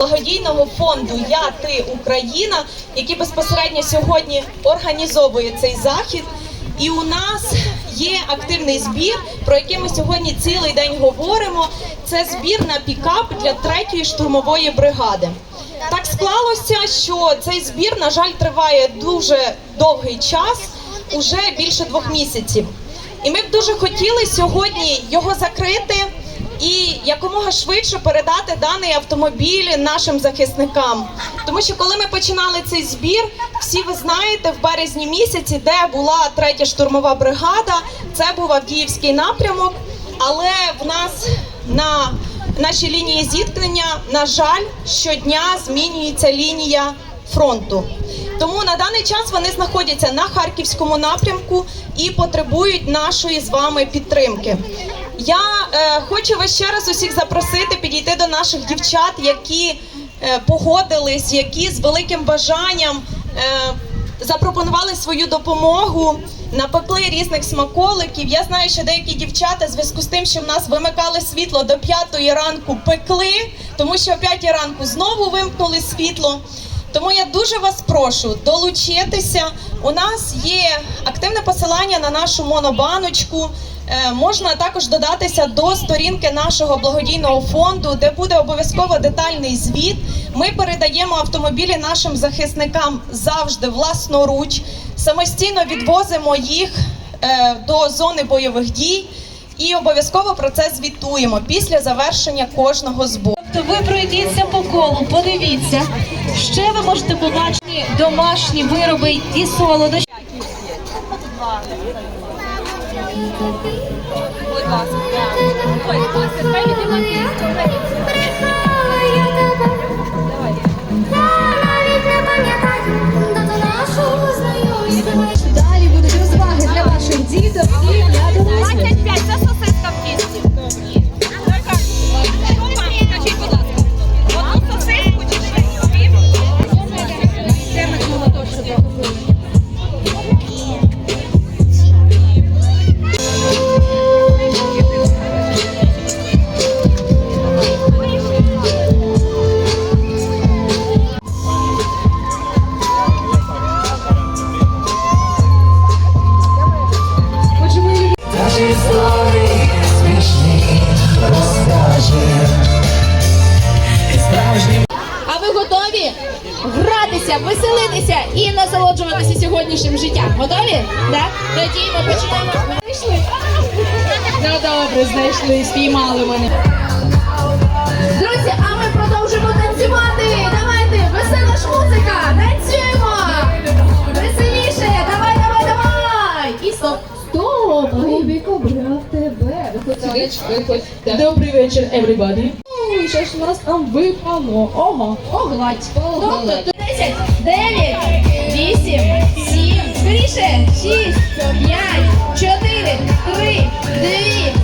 благодійного фонду Я ти Україна, який безпосередньо сьогодні організовує цей захід. І у нас є активний збір, про який ми сьогодні цілий день говоримо. Це збір на пікап для третьої штурмової бригади. Так склалося, що цей збір, на жаль, триває дуже довгий час, уже більше двох місяців. І ми б дуже хотіли сьогодні його закрити і якомога швидше передати даний автомобіль нашим захисникам. Тому що коли ми починали цей збір, всі ви знаєте, в березні місяці, де була третя штурмова бригада, це був Авдіївський напрямок. Але в нас на нашій лінії зіткнення, на жаль, щодня змінюється лінія фронту. Тому на даний час вони знаходяться на харківському напрямку і потребують нашої з вами підтримки. Я е, хочу вас ще раз усіх запросити підійти до наших дівчат, які е, погодились, які з великим бажанням е, запропонували свою допомогу, напекли різних смаколиків. Я знаю, що деякі дівчата в зв'язку з тим, що в нас вимикали світло до п'ятої ранку, пекли, тому що о п'ятій ранку знову вимкнули світло. Тому я дуже вас прошу долучитися. У нас є активне посилання на нашу монобаночку. Е, Можна також додатися до сторінки нашого благодійного фонду, де буде обов'язково детальний звіт. Ми передаємо автомобілі нашим захисникам завжди власноруч. Самостійно відвозимо їх е, до зони бойових дій і обов'язково про це звітуємо після завершення кожного збору. Тобто ви пройдіться по колу, подивіться. Ще ви можете побачити домашні вироби і солодощі. Далі Знайшли, мене. Друзі, а ми продовжимо танцювати. Давайте, весела ж музика, танцюємо. Веселіше, давай, давай, давай. І стоп. Стоп, Бібіко, брав тебе. Виходь. Добрий вечір, everybody. Що ж нас там випало? Ого, огладь. Тобто 10, 9, 8, 7, скоріше, 6, 5, 4, 3, 2,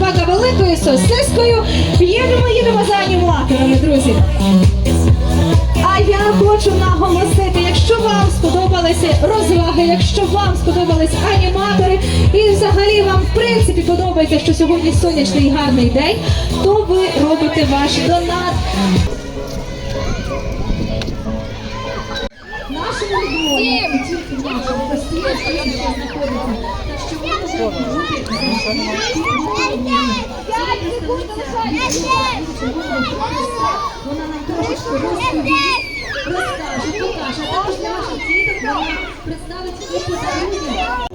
казав великою сосискою, їдемо, їдемо за аніматорами, друзі. А я хочу наголосити, якщо вам сподобалися розваги, якщо вам сподобались аніматори, і взагалі вам в принципі подобається, що сьогодні сонячний і гарний день, то ви робите ваш донат. Нашому дому і тільки нашому постійно стоїть, що знаходиться. Так що ви можете бути подарунки.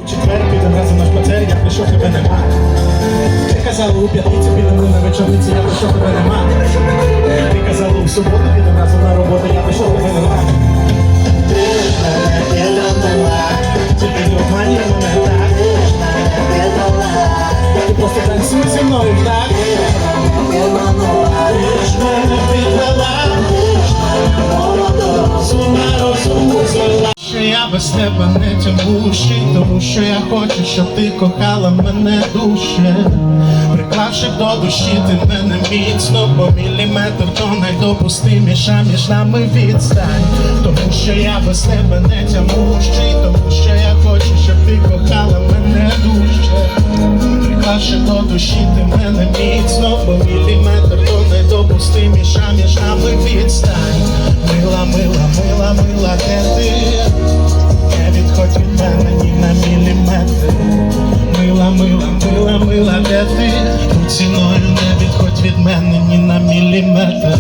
Четвер підем разом на шпацер, я прийшов, тебе нема. Ти казала у п'ятницю підемо на вечорниці, я прийшов, тебе нема. Ти казала у суботу підем разом на роботу, я прийшов, тебе нема. Мною, так? Ти мене підвела, з ума розуму звела. Що я без тебе не тямущий, тому що я хочу, щоб ти кохала мене дужче. Приклавши до душі, ти мене міцно, бо міліметр то найдопустиміша між нами відстань. Тому що я без тебе не тямущий, тому що я хочу, щоб ти кохала мене дужче. Приклавши до душі, ти мене міцно, бо міліметр то найдопустиміша між нами відстань. Мила, мила, мила, мила, де ти? Не відходь від мене ні на міліметр. Мила, мила, мила, мила, де ти? Ціною не відходь від мене ні на міліметр.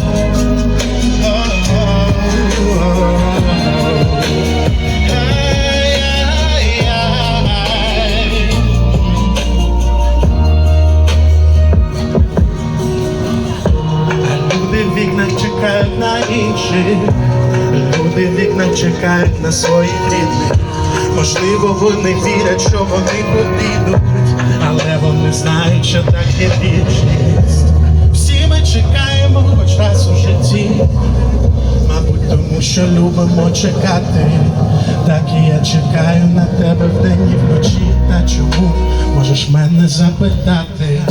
Інших, люди в вікнах чекають на своїх рідних. Можливо, вони вірять, що вони підуть, але вони знають, що так є вічність. Всі ми чекаємо хоч раз у житті, мабуть, тому що любимо чекати. Так і я чекаю на тебе вдень і вночі. Та чому можеш мене запитати?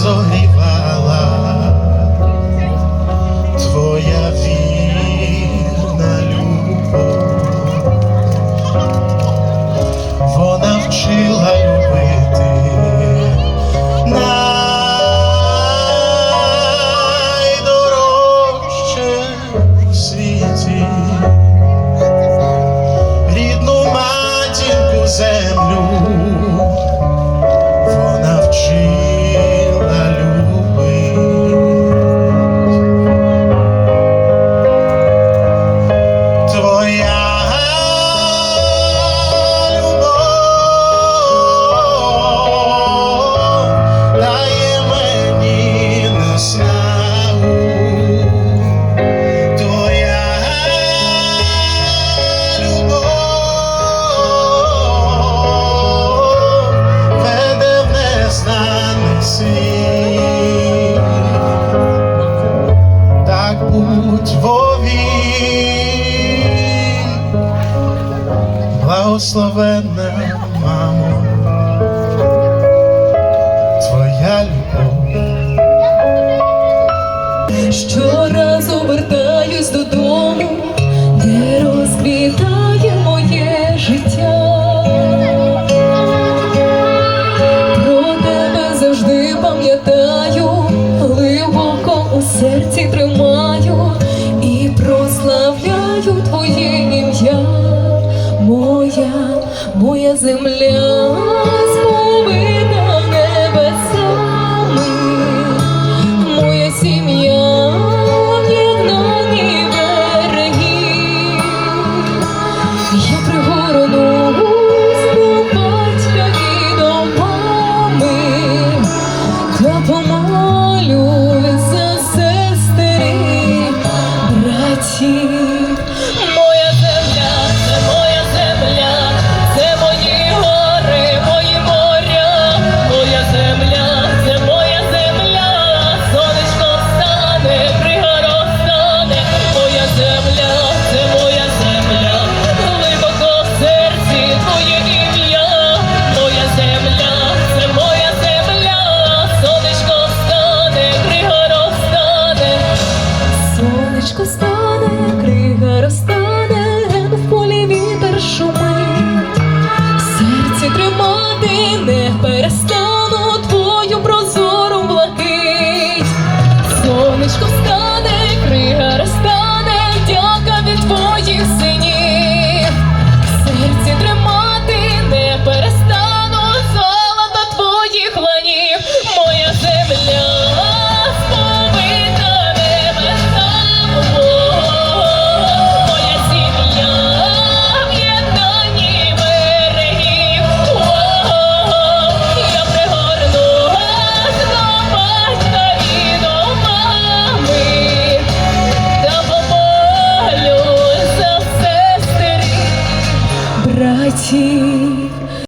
sorriso благословенне.